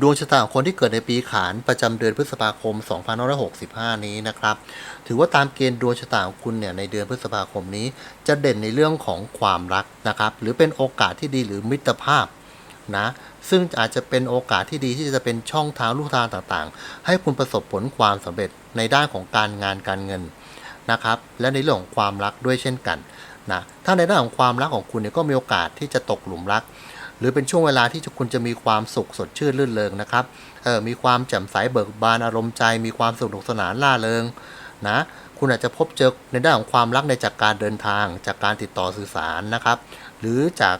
ดวงชะตาของคนที่เกิดในปีขานประจำเดือนพฤษภาคม 2565 นี้นะครับ ถือว่าตามเกณฑ์ดวงชะตาของคุณเนี่ยในเดือนพฤษภาคมนี้ จะเด่นในเรื่องของความรักนะครับ หรือเป็นโอกาสที่ดีหรือมิตรภาพนะ ซึ่งอาจจะเป็นโอกาสที่ดีที่จะเป็นช่องทางลูกทางต่างๆ ให้คุณประสบผลความสำเร็จในด้านของการงานการเงินนะครับ และในเรื่องของความรักด้วยเช่นกันนะ ถ้าในด้านของความรักของคุณเนี่ยก็มีโอกาสที่จะตกหลุมรัก หรือเป็นช่วงเวลาที่คุณจะมีความสุขสดชื่นรื่นเริงนะครับเออมีความแจ่มใสเบิกบานอารมณ์ใจ มีความสนุกสนานล่าเริงนะคุณอาจจะพบเจอในด้านของความรักในจากการเดินทาง จากการติดต่อสื่อสารนะครับ หรือจาก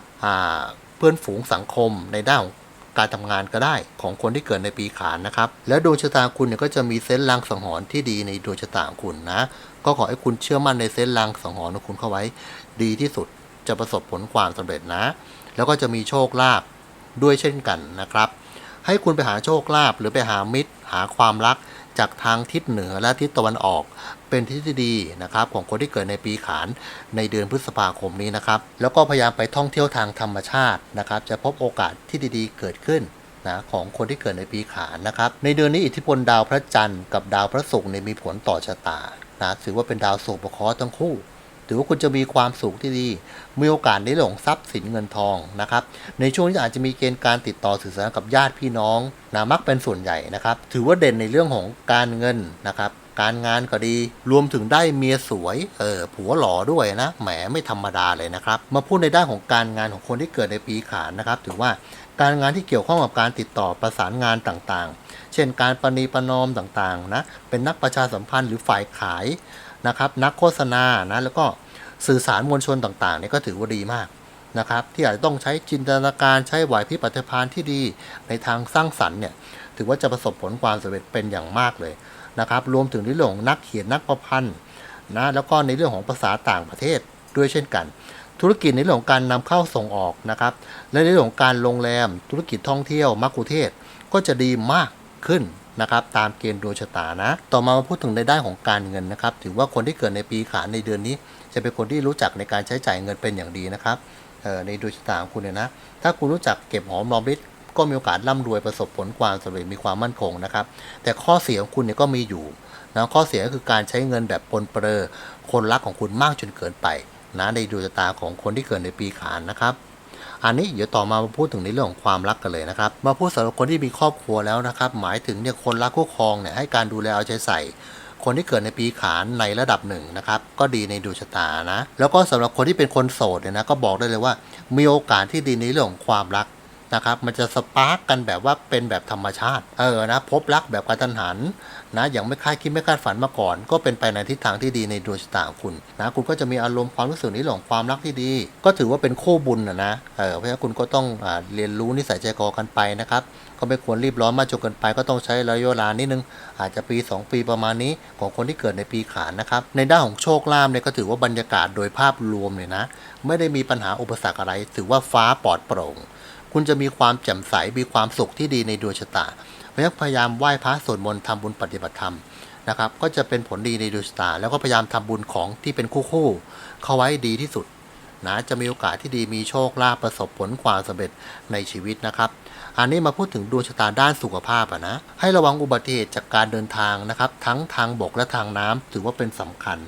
าเพื่อนฝูงสังคมในด้านของการทำงานก็ได้ของคนที่เกิดในปีขานนะครับ และดวงชะตาคุณเนี่ยก็จะมีเซนส์ลางสังหรณ์ที่ดีในดวงชะตาคุณนะ ก็ขอให้คุณเชื่อมั่นในเซนส์ลางสังหรณ์ของคุณเข้าไว้ ดีที่สุดจะประสบผลความสำเร็จนะ แล้วก็จะมีโชคลาภด้วยเช่นกันนะครับ ให้คุณไปหาโชคลาภหรือไปหามิตร หาความรักจากทางทิศเหนือและทิศตะวันออก เป็นทิศที่ดีนะครับของคนที่เกิดในปีขานในเดือนพฤษภาคมนี้นะครับ แล้วก็พยายามไปท่องเที่ยวทางธรรมชาตินะครับ จะพบโอกาสที่ดีๆ เกิดขึ้นนะของคนที่เกิดในปีขานนะครับ ในเดือนนี้อิทธิพลดาวพระจันทร์กับดาวพระศุกร์เนี่ยมีผลต่อชะตานะถือว่าเป็นดาวโสภเคราะห์ทั้งคู่ ถือว่าคุณจะมีความสุขที่ดี มีโอกาสในเรื่องทรัพย์สินเงินทองนะครับ ในช่วงนี้อาจจะมีเกณฑ์การติดต่อสื่อสารกับญาติพี่น้องนะมักเป็นส่วนใหญ่นะครับ ถือว่าเด่นในเรื่องของการเงินนะครับ การงานก็ดี รวมถึงได้เมียสวย เออ ผัวหล่อด้วยนะ แหมไม่ธรรมดาเลยนะครับ มาพูดในด้านของการงานของคนที่เกิดในปีขานนะครับ ถือว่าการงานที่เกี่ยวข้องกับการติดต่อประสานงานต่างๆ เช่นการประนีประนอมต่างๆ นะ เป็นนักประชาสัมพันธ์หรือฝ่ายขาย นะครับนักโฆษณานะแล้วก็สื่อสารมวลชนต่างๆเนี่ยก็ถือว่าดีมากนะครับที่อาจจะต้องใช้จินตนาการใช้ไหวพริบปฏิภาณที่ดีในทางสร้างสรรค์เนี่ยถือว่าจะประสบผลความสำเร็จเป็นอย่างมากเลยนะครับรวมถึงในเรื่องของนักเขียนนักประพันธ์นะแล้วก็ในเรื่องของภาษาต่างประเทศด้วยเช่นกัน ธุรกิจในเรื่องของการนำเข้าส่งออกนะครับและในเรื่องของการโรงแรม ธุรกิจท่องเที่ยวมักคุเทศก็จะดีมากขึ้น นะครับตามเกณฑ์ดวงชะตานะ ต่อมามาพูดถึงในด้านของการเงินนะครับ ถือว่าคนที่เกิดในปีขานในเดือนนี้ จะเป็นคนที่รู้จักในการใช้จ่ายเงินเป็นอย่างดีนะครับในดวงชะตาของคุณเนี่ยนะ ถ้าคุณรู้จักเก็บหอมรอมริบก็มีโอกาสร่ำรวยประสบผลความสำเร็จมีความมั่นคงนะครับ แต่ข้อเสียของคุณเนี่ยก็มีอยู่นะข้อเสียก็คือการใช้เงินแบบปนเปื้อคนรักของคุณมากจนเกินไปนะในดวงชะตาของคนที่เกิดในปีขานนะครับ อันนี้เดี๋ยวต่อมามาพูดถึงในเรื่องของความรักกันเลยนะครับ มาพูดสำหรับคนที่มีครอบครัวแล้วนะครับ หมายถึงเนี่ยคนรักคู่ครองเนี่ยให้การดูแลเอาใจใส่คนที่เกิดในปีขานในระดับหนึ่งนะครับก็ดีในดวงชะตานะ แล้วก็สำหรับคนที่เป็นคนโสดเนี่ยนะก็บอกได้เลยว่า มีโอกาสที่ดีในเรื่องของความรัก นะครับมันจะสปาร์กกันแบบว่าเป็นแบบธรรมชาติ เออนะพบรักแบบกระทันหันนะอย่างไม่คาดคิดไม่คาดฝันมาก่อน ก็เป็นไปในทิศทางที่ดีในดวงชะตาคุณนะคุณก็จะมีอารมณ์ความรู้สึกนเรื่งความรักที่ดี ก็ถือว่าเป็นคู่บุญนะนะเออเพราะฉะนั้นคุณก็ต้องอเรียนรู้นิสัยใจคอกันไปนะครับก็ไม่ควรรีบร้อนมากจนเกินไปก็ต้องใช้ระยะเวลานิดนึง อาจจะปี 2 ปีประมาณนี้ของคนที่เกิดในปีขานนะครับ ในด้านของโชคลาภเนี่ยก็ถือว่าบรรยากาศโดยภาพรวมเนี่ยนะ ไม่ได้มีปัญหาอุปสรรคอะไร ถือว่าฟ้าปลอดโปร่ง คุณจะมีความแจ่มใสมีความสุขที่ดีในดวงชะตา เพราะฉะนั้นพยายามไหว้พระสวดมนต์ทำบุญปฏิบัติธรรมนะครับก็จะเป็นผลดีในดวงชะตา แล้วก็พยายามทำบุญของที่เป็นคู่คู่เข้าไว้ดีที่สุดนะจะมีโอกาสที่ดีมีโชคลาภประสบผลความสำเร็จในชีวิตนะครับ อันนี้มาพูดถึงดวงชะตาด้านสุขภาพอะนะ ให้ระวังอุบัติเหตุจากการเดินทางนะครับ ทั้งทางบกและทางน้ำถือว่าเป็นสำคัญ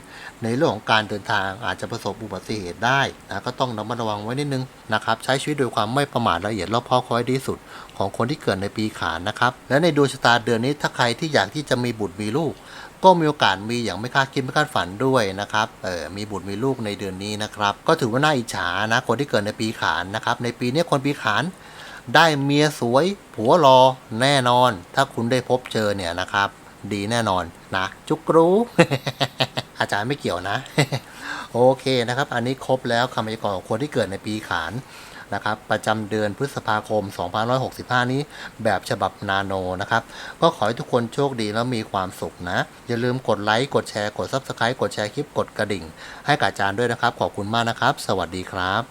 ในเรื่องของการเดินทางอาจจะประสบอุบัติเหตุได้นะก็ต้องระมัดระวังไว้นิดนึงนะครับ ใช้ชีวิตโดยความไม่ประมาทละเอียดรอบคอบคอยดีสุด ของคนที่เกิดในปีขานนะครับ และในดวงชะตาเดือนนี้ถ้าใครที่อยากที่จะมีบุตรมีลูกก็มีโอกาสมีอย่างไม่คาดคิดไม่คาดฝันด้วยนะครับ เออมีบุตรมีลูกในเดือนนี้นะครับ ก็ถือว่าน่าอิจฉานะ คนที่เกิดในปีขานนะครับ ในปีนี้คนปีขาน ได้เมียสวย ผัวรอแน่นอน ถ้าคุณได้พบเจอเนี่ยนะครับ ดีแน่นอนนะ จุกรู้ อาจารย์ไม่เกี่ยวนะ โอเคนะครับ อันนี้ครบแล้วคำพยากรณ์ของคนที่เกิดในปีขานนะครับประจำเดือนพฤษภาคม 2565 นี้แบบฉบับนาโนนะครับ ก็ขอให้ทุกคนโชคดีแล้วมีความสุขนะ อย่าลืมกดไลค์ กดแชร์ กด Subscribe กดแชร์คลิป กดกระดิ่ง ให้กับอาจารย์ด้วยนะครับ ขอบคุณมากนะครับ สวัสดีครับ